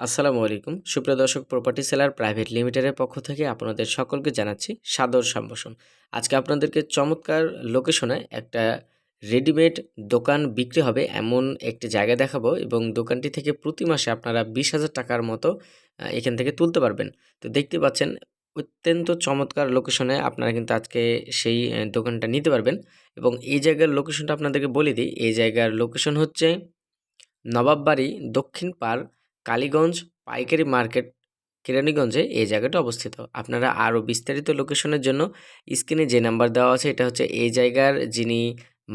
আসসালামু আলাইকুম। সুপ্রিয় দর্শক প্রপার্টি সেলার প্রাইভেট লিমিটেডের পক্ষ থেকে আপনাদের সকলকে জানাচ্ছি সাদর সম্ভাষণ। আজকে আপনাদেরকে চমৎকার লোকেশনে একটা রেডিমেড দোকান বিক্রি হবে এমন একটি জায়গা দেখাবো এবং দোকানটি থেকে প্রতি মাসে আপনারা বিশ হাজার টাকার মতো এখান থেকে তুলতে পারবেন। তো দেখতে পাচ্ছেন, অত্যন্ত চমৎকার লোকেশনে আপনারা কিন্তু আজকে সেই দোকানটা নিতে পারবেন এবং এই জায়গার লোকেশনটা আপনাদেরকে বলে দিই। এই জায়গার লোকেশন হচ্ছে নবাববাড়ি দক্ষিণ পাড় কালীগঞ্জ, পাইকারি মার্কেট, কেরানীগঞ্জে এই জায়গাটা অবস্থিত। আপনারা আরও বিস্তারিত লোকেশনের জন্য স্ক্রিনে যে নাম্বার দেওয়া আছে, এটা হচ্ছে এই জায়গার যিনি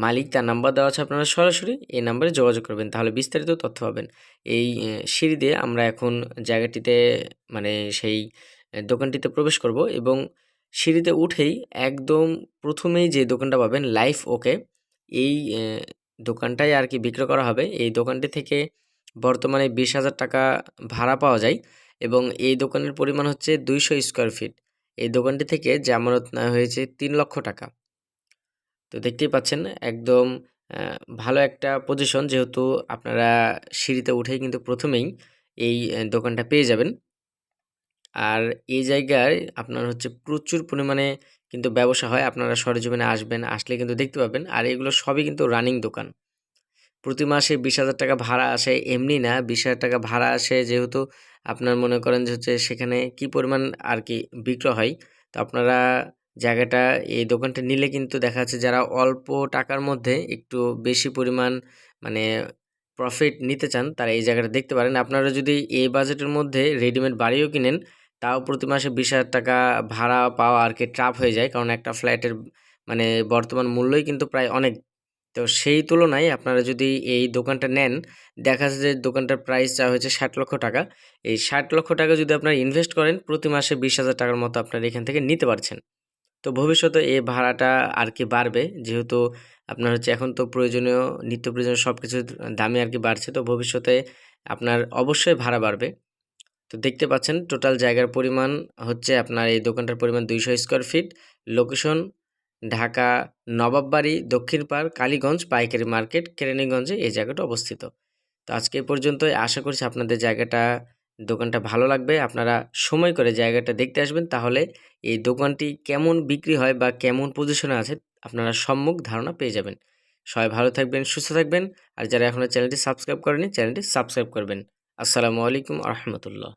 মালিক, তার নাম্বার দেওয়া আছে আপনারা সরাসরি এই নাম্বারে যোগাযোগ করবেন, তাহলে বিস্তারিত তথ্য পাবেন। এই সিঁড়ি দিয়ে আমরা এখন জায়গাটিতে মানে সেই দোকানটিতে প্রবেশ করব এবং সিঁড়িতে উঠেই একদম প্রথমেই যে দোকানটা পাবেন, লাইফ ওকে, এই দোকানটাই আর কি বিক্রি করা হবে। এই দোকানটি থেকে বর্তমানে বিশ হাজার টাকা ভাড়া পাওয়া যায় এবং এই দোকানের পরিমাণ হচ্ছে দুইশো স্কোয়ার ফিট এই দোকানটি থেকে জামানত নেওয়া হয়েছে তিন লক্ষ টাকা। তো দেখতেই পাচ্ছেন, একদম ভালো একটা পজিশন যেহেতু আপনারা সিঁড়িতে উঠেই কিন্তু প্রথমেই এই দোকানটা পেয়ে যাবেন। আর এই জায়গায় আপনার হচ্ছে প্রচুর পরিমাণে কিন্তু ব্যবসা হয়। আপনারা সরেজমিনে আসবেন, আসলে কিন্তু দেখতে পাবেন। আর এগুলো সবই কিন্তু রানিং দোকান। প্রতি মাসে বিশ হাজার টাকা ভাড়া আসে, এমনি না। বিশ হাজার টাকা ভাড়া আসে যেহেতু আপনার মনে করেন যে হচ্ছে সেখানে কি পরিমাণ আর কি বিক্রয় হয়, তো আপনারা জায়গাটা, এই দোকানটা নিলে কিন্তু দেখা যাচ্ছে যারা অল্প টাকার মধ্যে একটু বেশি পরিমাণ মানে প্রফিট নিতে চান, তারা এই জায়গাটা দেখতে পারেন। আপনারা যদি এই বাজেটের মধ্যে রেডিমেড বাড়িও কিনেন, তাও প্রতি মাসে বিশ হাজার টাকা ভাড়া পাওয়া আর কি ট্রাপ হয়ে যায়। কারণ একটা ফ্ল্যাটের মানে বর্তমান মূল্যই কিন্তু প্রায় অনেক। তো সেই তুলনায় আপনারা যদি এই দোকানটা নেন, দেখা যাচ্ছে যে দোকানটার প্রাইস যা হয়েছে ষাট লক্ষ টাকা। এই ষাট লক্ষ টাকা যদি আপনারা ইনভেস্ট করেন, প্রতি মাসে বিশ হাজার টাকার মতো আপনারা এখান থেকে নিতে পারছেন। তো ভবিষ্যতে এই ভাড়াটা আর কি বাড়বে, যেহেতু আপনার হচ্ছে এখন তো প্রয়োজনীয়, নিত্য প্রয়োজনীয় সব কিছুর দামই আর কি বাড়ছে, তো ভবিষ্যতে আপনার অবশ্যই ভাড়া বাড়বে। তো দেখতে পাচ্ছেন টোটাল জায়গার পরিমাণ হচ্ছে আপনার এই দোকানটার পরিমাণ দুইশো square feet location Dhaka, Nawabbari, দক্ষিণ পাড়, কালীগঞ্জ, পাইকারি মার্কেট, কেরানীগঞ্জে এই জায়গাটা অবস্থিত। তো আজকে এ পর্যন্তই। আশা করছি আপনাদের জায়গাটা, দোকানটা ভালো লাগবে। আপনারা সময় করে জায়গাটা দেখতে আসবেন। তাহলে এই দোকানটি কেমন বিক্রি হয় বা কেমন পজিশনে আছে, আপনারা সম্মুখ ধারণা পেয়ে যাবেন। সবাই ভালো থাকবেন, সুস্থ থাকবেন। আর যারা এখনও চ্যানেলটি সাবস্ক্রাইব করেনি চ্যানেলটি সাবস্ক্রাইব করবেন। আসসালামু আলাইকুম রহমতুল্লাহ।